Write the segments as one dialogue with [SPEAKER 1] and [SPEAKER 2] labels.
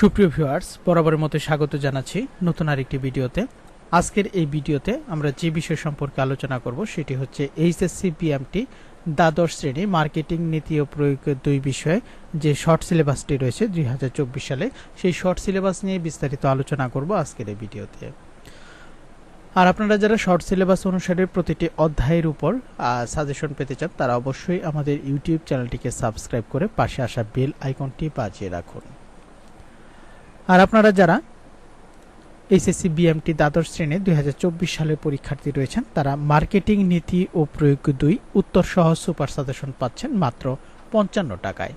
[SPEAKER 1] সুপ্রিয় ভিউয়ার্স, বরাবরের মতো স্বাগত জানাচ্ছি নতুন আরেকটি ভিডিওতে। আজকের এই ভিডিওতে আমরা যে বিষয় সম্পর্কে আলোচনা করব সেটি হচ্ছে এইচএসসি বিএমটি দ্বাদশ শ্রেণি মার্কেটিং নীতি ও প্রয়োগের দুই বিষয়ে যে শর্ট সিলেবাসটি রয়েছে দুই হাজার চব্বিশ সালে, সেই শর্ট সিলেবাস নিয়ে বিস্তারিত আলোচনা করব আজকের এই ভিডিওতে। আর আপনারা যারা শর্ট সিলেবাস অনুসারে প্রতিটি অধ্যায়ের উপর সাজেশন পেতে চান, তারা অবশ্যই আমাদের ইউটিউব চ্যানেলটিকে সাবস্ক্রাইব করে পাশে আসা বেল আইকনটি বাজিয়ে রাখুন। আর আপনারা যারা এইচএসসি বিএমটি দ্বাদশ শ্রেণি দুই সালের পরীক্ষার্থী রয়েছেন, তারা মার্কেটিং নীতি ও প্রয়োগ দুই উত্তর সহ সুপার সাজেশন পাচ্ছেন মাত্র পঞ্চান্ন টাকায়।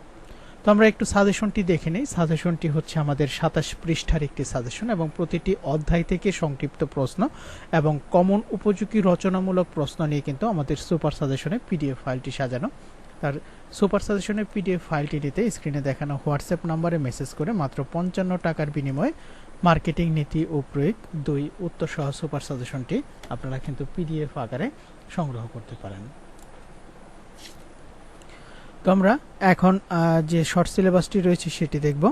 [SPEAKER 1] তো আমরা একটু সাজেশনটি দেখে নিই। সাজেশনটি হচ্ছে আমাদের সাতাশ পৃষ্ঠার একটি সাজেশন এবং প্রতিটি অধ্যায় থেকে সংক্ষিপ্ত প্রশ্ন এবং কমন উপযোগী রচনামূলক প্রশ্ন নিয়ে কিন্তু আমাদের সুপার সাজেশনে পিডিএফ ফাইলটি সাজানো। তার সুপার সাজেশনের পিডিএফ ফাইলটি নিতে স্ক্রিনে দেখানো হোয়াটসঅ্যাপ নম্বরে মেসেজ করে মাত্র পঞ্চান্ন টাকার বিনিময়ে মার্কেটিং নীতি ও প্রয়োগ দুই উত্তর সহ সুপার সাজেশনটি আপনারা কিন্তু পিডিএফ আকারে সংগ্রহ করতে পারেন। তো আমরা এখন যে শর্ট সিলেবাসটি রয়েছে সেটি দেখব।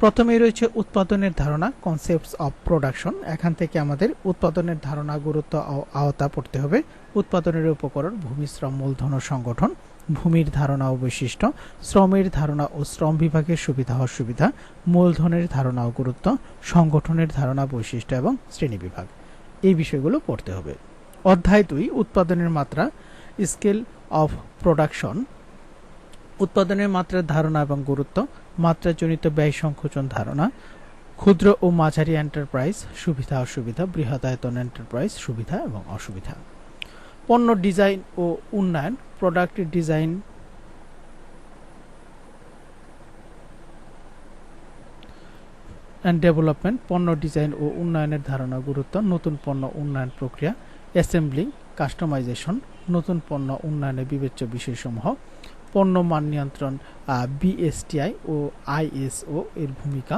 [SPEAKER 1] প্রথমেই রয়েছে উৎপাদনের ধারণা কনসেপ্টস অফ প্রোডাকশন এখান থেকে আমাদের উৎপাদনের ধারণা, গুরুত্ব আওতা পড়তে হবে। উৎপাদনের উপকরণ, ভূমি, শ্রম, মূলধন সংগঠন। ভূমির ধারণা ও বৈশিষ্ট্য, শ্রমের ধারণা ও শ্রম বিভাগের সুবিধা অসুবিধা, মূলধনের ধারণা ও গুরুত্ব, সংগঠনের ধারণা, বৈশিষ্ট্য এবং শ্রেণি বিভাগ। এই বিষয়গুলো পড়তে হবে। অধ্যায় দুই, উৎপাদনের মাত্রা, স্কেল অফ প্রোডাকশন। উৎপাদনের মাত্রার ধারণা এবং গুরুত্ব, মাত্রাজনিত ব্যয় সংকোচন ধারণা, ক্ষুদ্র ও মাঝারি এন্টারপ্রাইজ সুবিধা অসুবিধা বৃহদায়তন এন্টারপ্রাইজ সুবিধা এবং অসুবিধা। পণ্য ডিজাইন ও উন্নয়ন প্রোডাক্ট ডিজাইন অ্যান্ড ডেভেলপমেন্ট পণ্য ডিজাইন ও উন্নয়নের ধারণা, গুরুত্ব, নতুন পণ্য উন্নয়ন প্রক্রিয়া অ্যাসেম্বলিং কাস্টমাইজেশন নতুন পণ্য উন্নয়নের বিবেচ্য বিষয়সমূহ পণ্য মান নিয়ন্ত্রণ বিএসটিআই ও আইএসও এর ভূমিকা।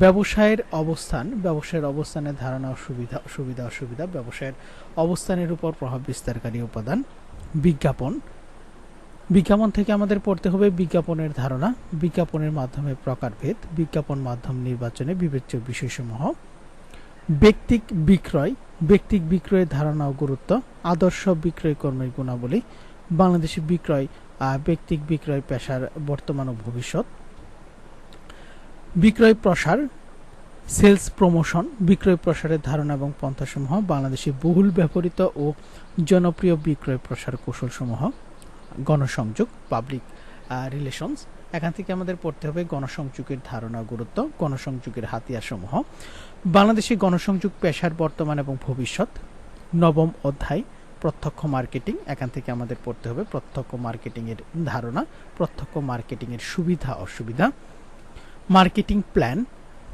[SPEAKER 1] ব্যবসায়ের অবস্থান, ব্যবসায়ের অবস্থানের ধারণা, সুবিধা সুবিধা, অসুবিধা, ব্যবসায়ের অবস্থানের উপর প্রভাব বিস্তারকারী উপাদান, বিজ্ঞাপন। বিজ্ঞাপন থেকে আমাদের পড়তে হবে বিজ্ঞাপনের ধারণা, বিজ্ঞাপনের মাধ্যমে প্রকারভেদ, বিজ্ঞাপন মাধ্যম নির্বাচনে বিবেচ্য বিষয়সমূহ ব্যক্তিক বিক্রয়, ব্যক্তিক বিক্রয়ের ধারণা ও গুরুত্ব, আদর্শ বিক্রয় কর্মের গুণাবলী, বাংলাদেশি বিক্রয় ব্যক্তিক বিক্রয় পেশার বর্তমান ও ভবিষ্যৎ বিক্রয় প্রসার, সেলস প্রমোশন, বিক্রয় প্রসারের ধারণা এবং পন্থাসমূহ, বাংলাদেশে বহুল ব্যবহৃত ও জনপ্রিয় বিক্রয় প্রসার কৌশলসমূহ, গণসংযোগ পাবলিক রিলেশনস এখান থেকে আমাদের পড়তে হবে গণসংযোগের ধারণা, গুরুত্ব, গণসংযোগের হাতিয়ারসমূহ, বাংলাদেশে গণসংযোগ পেশার বর্তমান এবং ভবিষ্যৎ, নবম অধ্যায়, প্রত্যক্ষ মার্কেটিং, এখান থেকে আমাদের পড়তে হবে প্রত্যক্ষ মার্কেটিংয়ের ধারণা, প্রত্যক্ষ মার্কেটিংয়ের সুবিধা, অসুবিধা মার্কেটিং প্ল্যান,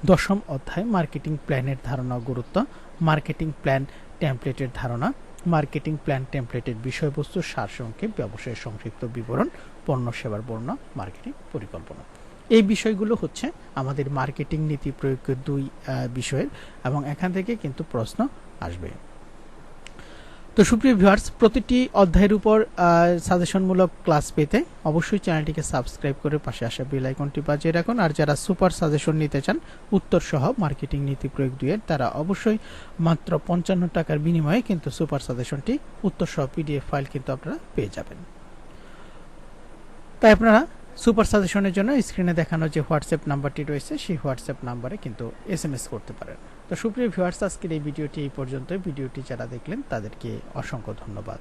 [SPEAKER 1] দশম অধ্যায়, মার্কেটিং প্ল্যানের ধারণা গুরুত্ব, মার্কেটিং প্ল্যান টেমপ্লেটের ধারণা, মার্কেটিং প্ল্যান টেমপ্লেটের বিষয়বস্তু সারসংক্ষেপ ব্যবসায়ের সংক্ষিপ্ত বিবরণ, পণ্য সেবার বর্ণনা মার্কেটিং পরিকল্পনা। এই বিষয়গুলো হচ্ছে আমাদের মার্কেটিং নীতি প্রয়োগের দুই বিষয়ের এবং এখান থেকে কিন্তু প্রশ্ন আসবে। তো সুপ্রিয় ভিউয়ার্স, প্রতিটি অধ্যায়ের উপর সাজেশনমূলক ক্লাস পেতে অবশ্যই চ্যানেলটিকে সাবস্ক্রাইব করে পাশে আসা বেল আইকনটি বাজিয়ে রাখুন। আর যারা সুপার সাজেশন নিতে চান উত্তর সহ মার্কেটিং নীতি প্রয়োগ দুইয়ের তারা অবশ্যই মাত্র পঞ্চান্ন টাকার বিনিময়ে কিন্তু সুপার সাজেশনটি উত্তর সহ পিডিএফ ফাইল কিন্তু আপনারা পেয়ে যাবেন। তাই আপনারা সুপার সাজেশনের জন্য স্ক্রিনে দেখানো যে হোয়াটসঅ্যাপ নাম্বারটি রয়েছে, সেই হোয়াটসঅ্যাপ নাম্বারে কিন্তু এস করতে পারেন। তো সুপ্রিয় ভিউয়ার্স আজকের এই ভিডিওটি এই পর্যন্ত ভিডিওটি যারা দেখলেন তাদেরকে অসংখ্য ধন্যবাদ।